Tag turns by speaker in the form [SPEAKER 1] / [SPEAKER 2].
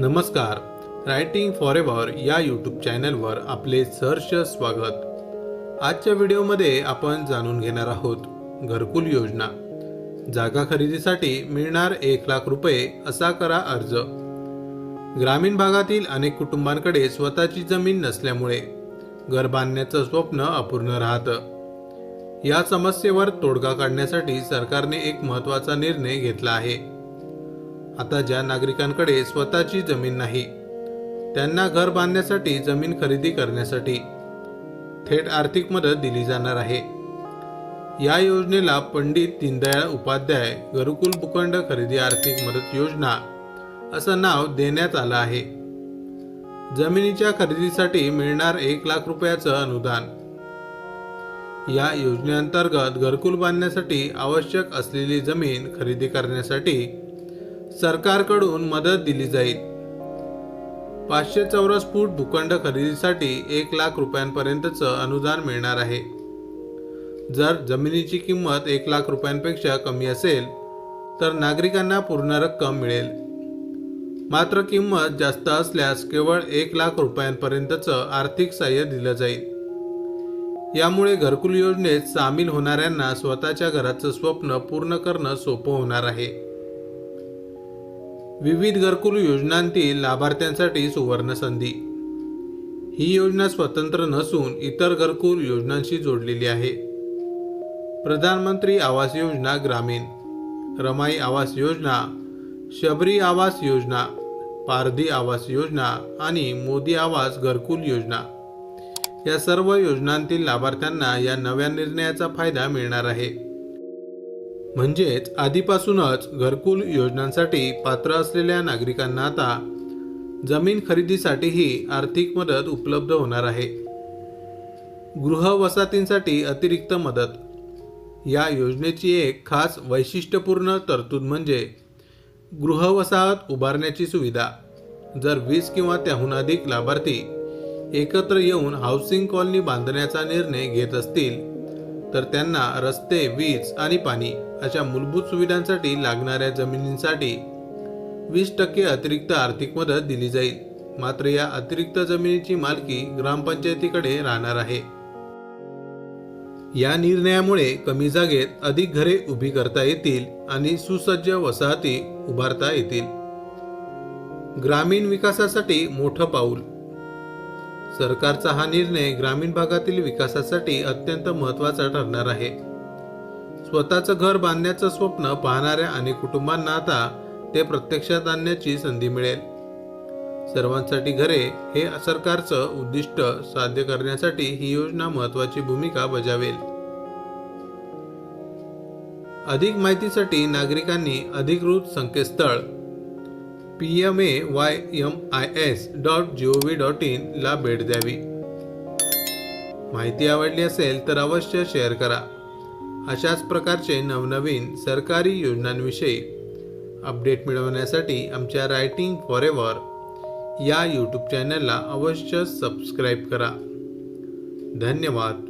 [SPEAKER 1] नमस्कार. Writing for ever या YouTube चॅनलवर आपले सहर्ष स्वागत. आजच्या व्हिडिओमध्ये आपण जाणून घेणार आहोत घरकुल योजना. जागा खरेदीसाठी मिळणार एक लाख रुपये असा करा अर्ज. ग्रामीण भागातील अनेक कुटुंबांकडे स्वतःची जमीन नसल्यामुळे घर बांधण्याचं स्वप्न अपूर्ण राहतं. या समस्येवर तोडगा काढण्यासाठी सरकारने एक महत्त्वाचा निर्णय घेतला आहे. आता ज्या नागरिकांकडे स्वतःची जमीन नाही त्यांना घर बांधण्यासाठी जमीन खरेदी करण्यासाठी थेट आर्थिक मदत दिली जाणार आहे. या योजनेला पंडित दीनदयाळ उपाध्याय घरकुल भूखंड खरेदी आर्थिक मदत योजना असं नाव देण्यात आलं आहे. जमिनीच्या खरेदीसाठी मिळणार एक लाख रुपयाचं अनुदान. या योजनेअंतर्गत घरकुल बांधण्यासाठी आवश्यक असलेली जमीन खरेदी करण्यासाठी सरकारकडून मदत दिली जाईल. पाचशे चौरस फूट भूखंड खरेदीसाठी एक लाख रुपयांपर्यंतचं अनुदान मिळणार आहे. जर जमिनीची किंमत एक लाख रुपयांपेक्षा कमी असेल तर नागरिकांना पूर्ण रक्कम मिळेल. मात्र किंमत जास्त असल्यास केवळ एक लाख रुपयांपर्यंतचं आर्थिक सहाय्य दिलं जाईल. यामुळे घरकुल योजनेत सामील होणाऱ्यांना स्वतःच्या घराचं स्वप्न पूर्ण करणं सोपं होणार आहे. विविध घरकुल योजनांतील लाभार्थ्यांसाठी सुवर्ण संधी. ही योजना स्वतंत्र नसून इतर घरकुल योजनांशी जोडलेली आहे. प्रधानमंत्री आवास योजना ग्रामीण रमाई आवास योजना शबरी आवास योजना पारधी आवास योजना आणि मोदी आवास घरकुल योजना. या सर्व योजनांतील लाभार्थ्यांना या नव्या निर्णयाचा फायदा मिळणार आहे. म्हणजेच आधीपासूनच घरकुल योजनांसाठी पात्र असलेल्या नागरिकांना आता जमीन खरेदीसाठीही आर्थिक मदत उपलब्ध होणार आहे. गृह वसाहतींसाठी अतिरिक्त मदत. या योजनेची एक खास वैशिष्ट्यपूर्ण तरतूद म्हणजे गृह वसाहत उभारण्याची सुविधा. जर वीस किंवा त्याहून अधिक लाभार्थी एकत्र येऊन हाऊसिंग कॉलनी बांधण्याचा निर्णय घेत असतील तर त्यांना रस्ते वीज आणि पाणी अशा मूलभूत सुविधांसाठी लागणाऱ्या जमिनींसाठी वीस टक्के अतिरिक्त आर्थिक मदत दिली जाईल. मात्र या अतिरिक्त जमिनीची मालकी ग्रामपंचायतीकडे राहणार आहे. या निर्णयामुळे कमी जागेत अधिक घरे उभी करता येतील आणि सुसज्ज वसाहती उभारता येतील. ग्रामीण विकासासाठी मोठं पाऊल सरकारचा हा निर्णय ग्रामीण भागातील विकासासाठी अत्यंत महत्त्वाचा ठरणार आहे. स्वतःचं घर बांधण्याचं स्वप्न पाहणाऱ्या अनेक कुटुंबांना आता ते प्रत्यक्षात आणण्याची संधी मिळेल. सर्वांसाठी घरे हे सरकारचं उद्दिष्ट साध्य करण्यासाठी ही योजना महत्त्वाची भूमिका बजावेल. अधिक माहितीसाठी नागरिकांनी अधिकृत संकेतस्थळ P M A Y M I S dot G O V dot in ला भेट द्यावी. माहिती आवडली असेल तर अवश्य शेअर करा. अशाच प्रकारचे नवनवीन सरकारी योजनांविषयी अपडेट मिळवण्यासाठी आमच्या रायटिंग फॉर एव्हर या यूट्यूब चॅनलला अवश्य सबस्क्राईब करा. धन्यवाद.